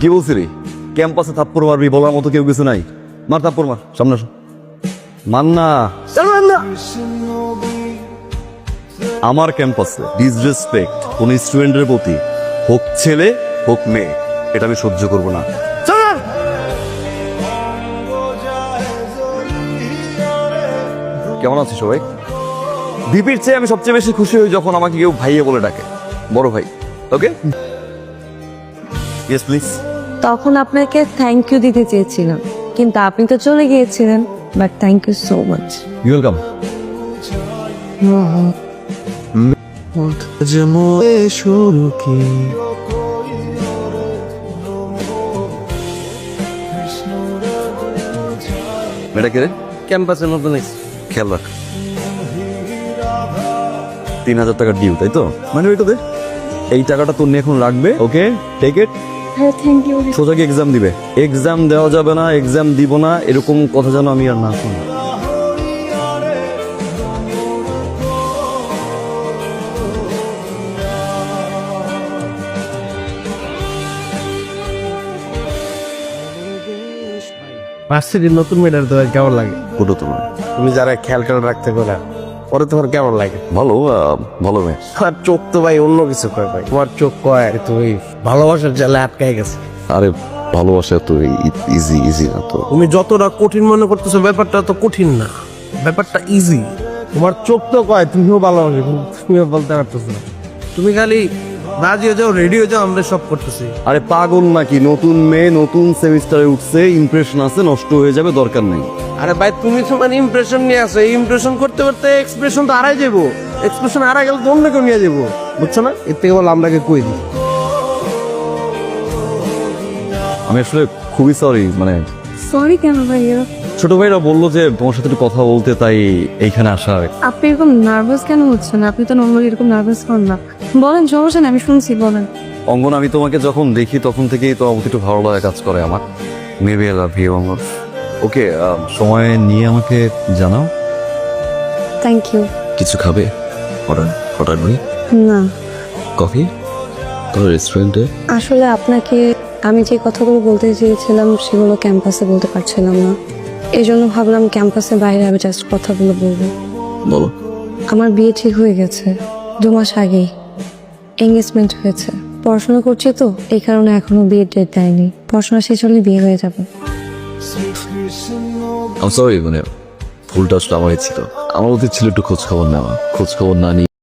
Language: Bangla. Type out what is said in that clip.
কি বলছি রে? ক্যাম্পাসে থাপ্পড় মারবি বলার মতো কেউ কিছু নাই। মার থাপ্পড় মার সামনে আসো। মান না। আমার ক্যাম্পাসে ডিসরেসপেক্ট কোন স্টুডেন্টের প্রতি হোক ছেলে হোক মেয়ে এটা আমি সহ্য করব না। কেমন আছিস সবাই? বিপির চেয়ে আমি সবচেয়ে বেশি খুশি হই যখন আমাকে কেউ ভাইয়ে বলে ডাকে। বড় ভাই। ওকে ইয়েস প্লিজ তখন আপনাকে থ্যাংক ইউ দিতে চেয়েছিলাম। কিন্তু আপনি তো চলে গিয়েছিলেন but thank you so much you welcome শুরু কি এটা কে রে ক্যাম্পাসে নতুন খেয়াল রাখ তিন হাজার টাকা ডিউ তাই তো? মানে ওইটা দে। এই টাকাটা তোর নিয়ে এখন রাখবে ওকে টেক ইট হ্যাঁ থ্যাংক ইউ সোজা কি এক্সাম দিবে। এক্সাম দেওয়া যাবে না এক্সাম দিব না এরকম কথা যেন আমি আর না শুনি। ভার্সিটির নতুন মেয়েটার তোমার কেমন লাগে? কোটো তোমার। তুমি যারা খেয়াল খেয়াল রাখতে পারো। পরে তোমার কেমন লাগে? ভালো ভালো মেয়ে। তোমার চোখ তো ভাই অন্য কিছু কয় ভাই? তোমার চোখ কয়? তুমি ভালোবাসার জালে আটকায় গেছে। আরে ভালোবাসা তো ইজি ইজি না তো। তুমি যতটা কঠিন মনে করতেছো ব্যাপারটা তো কঠিন না। ব্যাপারটা ইজি তোমার চোখ তো কয় তুমিও ভালোবাসো তুমিও বলতে পারতেছো না। তুমি খালি রাজি হয়ে যাও রেডি হয়ে যাও আমরা সব করতেছি। আরে পাগল নাকি? নতুন মেয়ে নতুন সেমিস্টারে উঠছে ইমপ্রেশন আছে নষ্ট হয়ে যাবে দরকার নেই। আরে ভাই তুমি তো মানে ইমপ্রেশন নিয়ে আসো এই ইমপ্রেশন করতে করতে এক্সপ্রেশন তো হারাই যাব এক্সপ্রেশন হারা গেলে তো অন্য কেউ নিয়ে যাব বুঝছ না? এর থেকে বলো আমরাকে কই দিই? আমি আসলে খুবই সরি মানে সরি কেন ভাইয়া ছোট ভাইরা বলল যে তোমার সাথে একটু কথা বলতে তাই এইখানে আসা হয় আপনি এরকম নার্ভাস কেন হচ্ছেন? আপনি তো নর্মালি এরকম নার্ভাস হন না। বলেন সমস্যা আমি শুনছি বলেন। অঙ্গন আমি তোমাকে যখন দেখি তখন থেকেই তোমার প্রতি একটু ভালো লাগা কাজ করে আমার। মেবি আই লাভ ইউ অঙ্গন। ওকে সময় নিয়ে আমাকে জানাও। থ্যাংক ইউ কিছু খাবে? অর্ডার অর্ডার করি না। কফি তোমার রেস্টুরেন্টে আসলে আপনাকে আমি যে কথাগুলো বলতে চেয়েছিলাম সেগুলো ক্যাম্পাসে বলতে পারছিলাম না। এই জন্য ভাবলাম ক্যাম্পাসে বাইরে আমি জাস্ট কথাগুলো বলব। বলো। আমার বিয়ে ঠিক হয়ে গেছে দু মাস আগেই। এঙ্গেজমেন্ট হয়েছে। পড়াশোনা করছি তো এই কারণে এখনও বিয়ের ডেট দেয়নি। পড়াশোনা শেষ হলে বিয়ে হয়ে যাবে। আমি সরি মানে ভুলটা আসলে আমার ছিল। আমার উচিত ছিল একটু খোঁজ খবর নেওয়া। খোঁজ খবর না নিয়ে